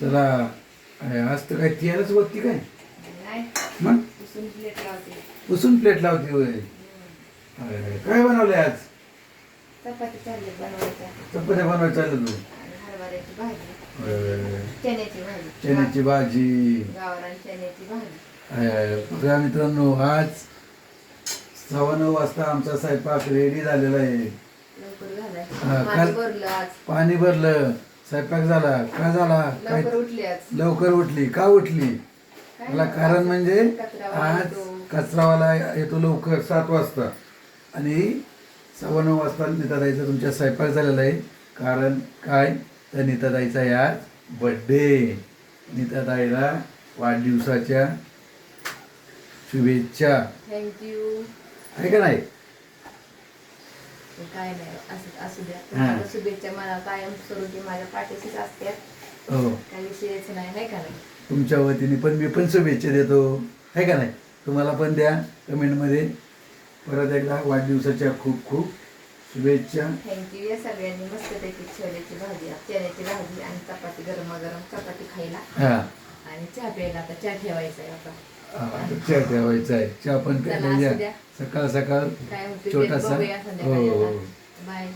चला आज तर काय तेलच वरती काय? मग? पुसून प्लेट लावते. पुसून प्लेट लावते होय. काय बनवलंय आज? चपात्या बनवायचं चाललं तू चण्याची भाजी. बघा मित्रांनो आज सव्वा नऊ वाजता आमचा स्वयंपाक रेडी झालेला आहे. पाणी भरलं. स्वयंपाक झाला का झाला? काय लवकर उठली आज. लवकर उठली. का उठली? मला कारण म्हणजे आज. कचरावाला येतो लवकर सात वाजता. आणि सव्वा नऊ वाजता नीताताईचा तुमच्या स्वयंपाक झालेला आहे. कारण काय? तर नीताताईचा आहे आज बड्डे नीताताईला वाढदिवसाच्या शुभेच्छा. थँक्यू आहे का नाही? काय नाही असं असू द्या. हा. शुभेच्छा मला कायम स्वरूपी माझ्या पाठीशीच असतात हो. काही विषयच नाही नाही का नाही? तुमच्या वतीने पण मी पण शुभेच्छा देतो. आहे का नाही? तुम्हाला पण द्या कमेंटमध्ये. परत एकदा वाढदिवसाच्या खूप खूप शुभेच्छा. थँक्यू या सगळ्यांनी मस्तपैकी छोल्याची भाजी चण्याची भाजी आणि चपाती गरमागरम चपाती खायला. हां. आणि चहा प्यायला आता चहा ठेवायचा आहे आता. चहा ठेवायचा आहे. चहा पण सकाळ सकाळ छोटासा. हो हो. बाय